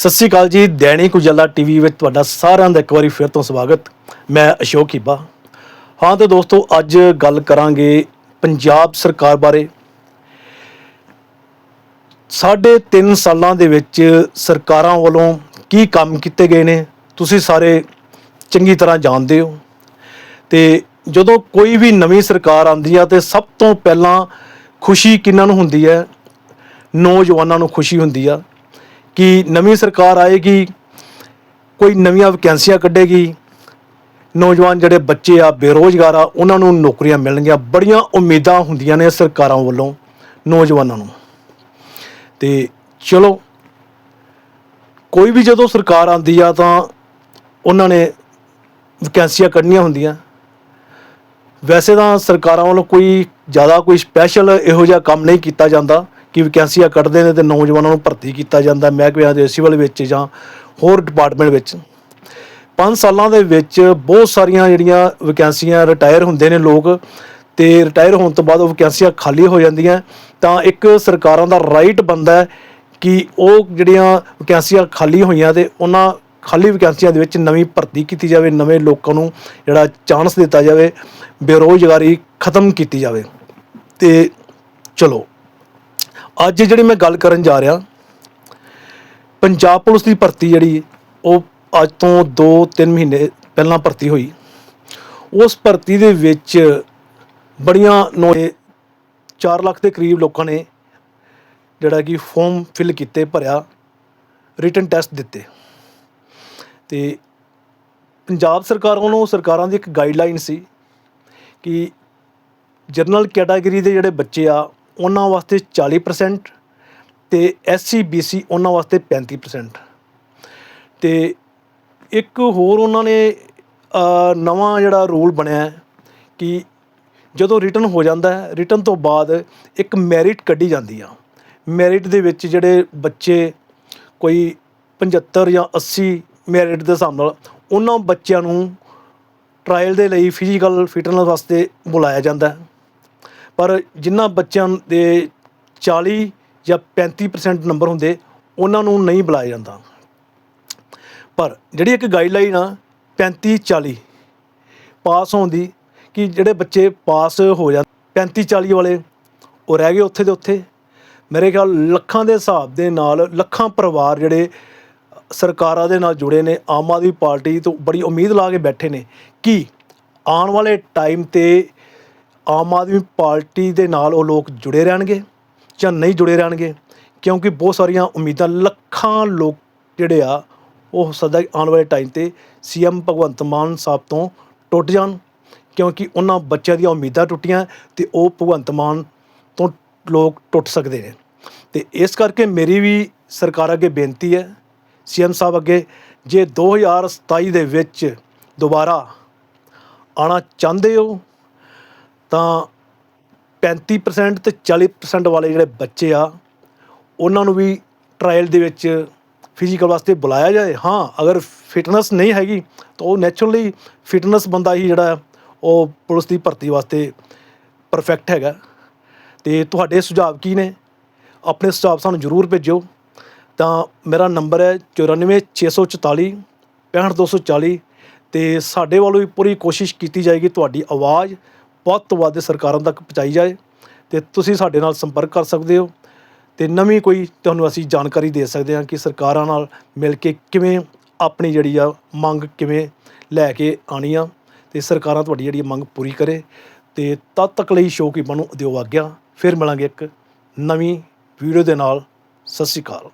ਸਤਿ ਸ਼੍ਰੀ ਅਕਾਲ ਜੀ ਦੈਨਿਕ ਉਜਾਲਾ ਟੀਵੀ ਵਿੱਚ ਤੁਹਾਡਾ ਸਾਰਿਆਂ ਦਾ ਇੱਕ ਵਾਰੀ ਫਿਰ ਤੋਂ ਸਵਾਗਤ। ਮੈਂ ਅਸ਼ੋਕ ਹੀਬਾ। ਹਾਂ ਤੇ ਦੋਸਤੋ, ਅੱਜ ਗੱਲ ਕਰਾਂਗੇ ਪੰਜਾਬ ਸਰਕਾਰ ਬਾਰੇ। ਸਾਢੇ ਤਿੰਨ ਸਾਲਾਂ ਦੇ ਵਿੱਚ ਸਰਕਾਰਾਂ ਵੱਲੋਂ ਕੀ ਕੰਮ ਕੀਤੇ ਗਏ ਨੇ, ਤੁਸੀਂ ਸਾਰੇ ਚੰਗੀ ਤਰ੍ਹਾਂ ਜਾਣਦੇ ਹੋ। ਤੇ ਜਦੋਂ ਕੋਈ ਵੀ ਨਵੀਂ ਸਰਕਾਰ ਆਉਂਦੀ ਆ ਤੇ ਸਭ ਤੋਂ ਪਹਿਲਾਂ ਖੁਸ਼ੀ ਕਿਹਨਾਂ ਨੂੰ ਹੁੰਦੀ ਹੈ? ਨੌਜਵਾਨਾਂ ਨੂੰ ਖੁਸ਼ੀ ਹੁੰਦੀ ਆ। ਕਿ ਨਵੀਂ ਸਰਕਾਰ ਆਏਗੀ, ਕੋਈ ਨਵੀਆਂ ਵੈਕੈਂਸੀਆਂ ਕੱਢੇਗੀ, ਨੌਜਵਾਨ ਜਿਹੜੇ ਬੱਚੇ ਆ, ਬੇਰੋਜ਼ਗਾਰ ਆ, ਉਹਨਾਂ ਨੂੰ ਨੌਕਰੀਆਂ ਮਿਲਣਗੀਆਂ, ਬੜੀਆਂ ਉਮੀਦਾਂ ਹੁੰਦੀਆਂ ਨੇ ਸਰਕਾਰਾਂ ਵੱਲੋਂ ਨੌਜਵਾਨਾਂ ਨੂੰ। ਤੇ ਚਲੋ, ਕੋਈ ਵੀ ਜਦੋਂ ਸਰਕਾਰ ਆਉਂਦੀ ਆ ਤਾਂ ਉਹਨਾਂ ਨੇ ਵੈਕੈਂਸੀਆਂ ਕੱਢਣੀਆਂ ਹੁੰਦੀਆਂ। ਵੈਸੇ ਤਾਂ ਸਰਕਾਰਾਂ ਵੱਲੋਂ ਕੋਈ ਜ਼ਿਆਦਾ ਕੋਈ ਸਪੈਸ਼ਲ ਇਹੋ ਜਿਹਾ ਕੰਮ ਨਹੀਂ ਕੀਤਾ ਜਾਂਦਾ। ਕਿ ਵੈਕੈਂਸੀਆਂ ਕੱਢਦੇ ਨੇ ਤੇ ਨੌਜਵਾਨਾਂ ਨੂੰ ਭਰਤੀ ਕੀਤਾ ਜਾਂਦਾ ਮਹਿਕਮਿਆਂ ਦੇ ਸਿਵਲ ਵਿੱਚ ਜਾਂ ਹੋਰ ਡਿਪਾਰਟਮੈਂਟ ਵਿੱਚ। 5 ਸਾਲਾਂ ਦੇ ਵਿੱਚ ਬਹੁਤ ਸਾਰੀਆਂ ਜਿਹੜੀਆਂ ਵੈਕੈਂਸੀਆਂ ਰਿਟਾਇਰ ਹੁੰਦੇ ਨੇ ਲੋਕ ਤੇ ਰਿਟਾਇਰ ਹੋਣ ਤੋਂ ਬਾਅਦ ਉਹ ਵੈਕੈਂਸੀਆਂ ਖਾਲੀ ਹੋ ਜਾਂਦੀਆਂ। ਤਾਂ ਇੱਕ ਸਰਕਾਰਾਂ ਦਾ ਰਾਈਟ ਬੰਦਾ ਹੈ ਕਿ ਉਹ ਜਿਹੜੀਆਂ ਵੈਕੈਂਸੀਆਂ ਖਾਲੀ ਹੋਈਆਂ ਤੇ ਉਹਨਾਂ ਖਾਲੀ ਵੈਕੈਂਸੀਆਂ ਦੇ ਵਿੱਚ ਨਵੀਂ ਭਰਤੀ ਕੀਤੀ ਜਾਵੇ, ਨਵੇਂ ਲੋਕਾਂ ਨੂੰ ਜਿਹੜਾ ਚਾਂਸ ਦਿੱਤਾ ਜਾਵੇ, ਬੇਰੋਜ਼ਗਾਰੀ ਖਤਮ ਕੀਤੀ ਜਾਵੇ। ਤੇ ਚਲੋ। ਅੱਜ ਜਿਹੜੀ ਮੈਂ ਗੱਲ ਕਰਨ ਜਾ ਰਿਹਾ, ਪੰਜਾਬ ਪੁਲਿਸ ਦੀ ਭਰਤੀ ਜਿਹੜੀ, ਉਹ ਅੱਜ ਤੋਂ 2-3 ਮਹੀਨੇ ਪਹਿਲਾਂ ਭਰਤੀ ਹੋਈ। ਉਸ ਭਰਤੀ ਦੇ ਵਿੱਚ ਬੜੀਆਂ ਨੋ 4 ਲੱਖ ਦੇ ਕਰੀਬ ਲੋਕਾਂ ਨੇ ਜਿਹੜਾ ਕਿ ਫਾਰਮ ਫਿਲ ਕੀਤੇ, ਭਰਿਆ ਰਿਟਨ ਟੈਸਟ ਦਿੱਤੇ। ਤੇ ਪੰਜਾਬ ਸਰਕਾਰ ਵੱਲੋਂ ਸਰਕਾਰਾਂ ਦੀ ਇੱਕ ਗਾਈਡਲਾਈਨ ਸੀ ਕਿ ਜਨਰਲ ਕੈਟਾਗਰੀ ਦੇ ਜਿਹੜੇ ਬੱਚੇ ਆ ਉਹਨਾਂ ਵਾਸਤੇ 40% ਤੇ ਐਸਸੀ ਬੀਸੀ ਉਹਨਾਂ ਵਾਸਤੇ 35% ਤੇ ਇੱਕ ਹੋਰ ਉਹਨਾਂ ਨੇ ਨਵਾਂ ਜਿਹੜਾ ਰੂਲ ਬਣਿਆ ਕਿ ਜਦੋਂ ਰਿਟਰਨ ਹੋ ਜਾਂਦਾ ਹੈ ਰਿਟਨ ਤੋਂ ਬਾਅਦ ਇੱਕ ਮੈਰਿਟ ਕੱਢੀ ਜਾਂਦੀ ਆ। ਮੈਰਿਟ ਦੇ ਵਿੱਚ ਜਿਹੜੇ ਬੱਚੇ ਕੋਈ 75 ਜਾਂ 80 ਮੈਰਿਟ ਦੇ ਹਿਸਾਬ ਨਾਲ ਉਹਨਾਂ ਬੱਚਿਆਂ ਨੂੰ ਟ੍ਰਾਇਲ ਦੇ ਲਈ ਫਿਜ਼ੀਕਲ ਫਿਟਨੈਸ ਵਾਸਤੇ ਬੁਲਾਇਆ ਜਾਂਦਾ ਹੈ। ਪਰ ਜਿਨ੍ਹਾਂ ਬੱਚਿਆਂ ਦੇ 40 ਜਾਂ 35% ਨੰਬਰ ਹੁੰਦੇ, ਉਹਨਾਂ ਨੂੰ ਨਹੀਂ ਬੁਲਾਇਆ ਜਾਂਦਾ। ਪਰ ਜਿਹੜੀ ਇੱਕ ਗਾਈਡਲਾਈਨ ਆ 35 40 ਪਾਸ ਹੋਣ ਦੀ, ਕਿ ਜਿਹੜੇ ਬੱਚੇ ਪਾਸ ਹੋ ਜਾਂ 35 40 ਵਾਲੇ, ਉਹ ਰਹਿ ਗਏ ਉੱਥੇ ਦੇ ਉੱਥੇ। ਮੇਰੇ ਖਿਆਲ ਲੱਖਾਂ ਦੇ ਹਿਸਾਬ ਦੇ ਨਾਲ, ਲੱਖਾਂ ਪਰਿਵਾਰ ਜਿਹੜੇ ਸਰਕਾਰਾਂ ਦੇ ਨਾਲ ਜੁੜੇ ਨੇ, ਆਮ ਆਦਮੀ ਪਾਰਟੀ ਤੋਂ ਬੜੀ ਉਮੀਦ ਲਾ ਕੇ ਬੈਠੇ ਨੇ ਕਿ ਆਉਣ ਵਾਲੇ ਟਾਈਮ ਤੇ ਆਮ ਆਦਮੀ ਪਾਰਟੀ ਦੇ ਨਾਲ ਉਹ ਲੋਕ ਜੁੜੇ ਰਹਿਣਗੇ ਜਾਂ ਨਹੀਂ ਜੁੜੇ ਰਹਿਣਗੇ, ਕਿਉਂਕਿ ਬਹੁਤ ਸਾਰੀਆਂ ਉਮੀਦਾਂ ਲੱਖਾਂ ਲੋਕ ਜਿਹੜੇ ਆ, ਉਹ ਸਦਾ ਆਉਣ ਵਾਲੇ ਟਾਈਮ ਤੇ ਸੀਐਮ ਭਗਵੰਤ ਮਾਨ ਸਾਹਿਬ ਤੋਂ ਟੁੱਟ ਜਾਣ, ਕਿਉਂਕਿ ਉਹਨਾਂ ਬੱਚਿਆਂ ਦੀਆਂ ਉਮੀਦਾਂ ਟੁੱਟੀਆਂ ਤੇ ਉਹ ਭਗਵੰਤ ਮਾਨ ਤੋਂ ਲੋਕ ਟੁੱਟ ਸਕਦੇ ਨੇ। ਤੇ ਇਸ ਕਰਕੇ ਮੇਰੀ ਵੀ ਸਰਕਾਰ ਅੱਗੇ ਬੇਨਤੀ ਹੈ ਸੀਐਮ ਸਾਹਿਬ ਅੱਗੇ, ਜੇ 2027 ਦੇ ਵਿੱਚ ਦੁਬਾਰਾ ਆਣਾ ਚਾਹੁੰਦੇ ਹੋ ਤਾਂ 35% ਤੇ 40% ਵਾਲੇ ਜਿਹੜੇ ਬੱਚੇ ਆ, ਉਹਨਾਂ ਨੂੰ ਵੀ ਟ੍ਰਾਇਲ ਦੇ ਵਿੱਚ ਫਿਜ਼ੀਕਲ ਵਾਸਤੇ ਬੁਲਾਇਆ ਜਾਏ। ਹਾਂ, ਅਗਰ ਫਿਟਨੈਸ ਨਹੀਂ ਹੈਗੀ, ਤਾਂ ਉਹ ਨੇਚਰਲੀ ਫਿਟਨੈਸ ਬੰਦਾ ਹੀ ਜਿਹੜਾ, ਉਹ ਪੁਲਿਸ ਦੀ ਭਰਤੀ ਵਾਸਤੇ ਪਰਫੈਕਟ ਹੈਗਾ। ਤੇ ਤੁਹਾਡੇ ਸੁਝਾਅ ਕੀ ਨੇ? ਆਪਣੇ ਸੁਝਾਅ ਸਾਨੂੰ ਜ਼ਰੂਰ ਭੇਜੋ ਤਾਂ ਮੇਰਾ ਨੰਬਰ ਹੈ 94644 65240 ਤੇ ਸਾਡੇ ਵੱਲੋਂ ਵੀ ਪੂਰੀ ਕੋਸ਼ਿਸ਼ ਕੀਤੀ ਜਾਏਗੀ ਤੁਹਾਡੀ ਆਵਾਜ਼। ਵੱਧ ਤੋਂ ਵੱਧ ਸਰਕਾਰਾਂ ਤੱਕ ਪਹੁੰਚਾਈ ਜਾਏ ਤੇ ਤੁਸੀਂ ਸਾਡੇ ਨਾਲ ਸੰਪਰਕ ਕਰ ਸਕਦੇ ਹੋ ਤੇ ਨਵੀਂ ਕੋਈ ਤੁਹਾਨੂੰ ਅਸੀਂ ਜਾਣਕਾਰੀ ਦੇ ਸਕਦੇ ਹਾਂ ਕਿ ਸਰਕਾਰਾਂ ਨਾਲ ਮਿਲ ਕੇ ਕਿਵੇਂ ਆਪਣੀ ਜਿਹੜੀ ਆ ਮੰਗ ਕਿਵੇਂ ਲੈ ਕੇ ਆਣੀ ਆ ਤੇ ਸਰਕਾਰਾਂ ਤੁਹਾਡੀ ਜਿਹੜੀ ਮੰਗ ਪੂਰੀ ਕਰੇ ਤੇ ਤਦ ਤੱਕ ਲਈ ਸ਼ੋਅ ਕੀ ਬਣੂ ਦਿਓ ਆਗਿਆ। ਫਿਰ ਮਿਲਾਂਗੇ ਇੱਕ ਨਵੀਂ ਵੀਡੀਓ ਦੇ ਨਾਲ। ਸਤਿ ਸ਼੍ਰੀ ਅਕਾਲ।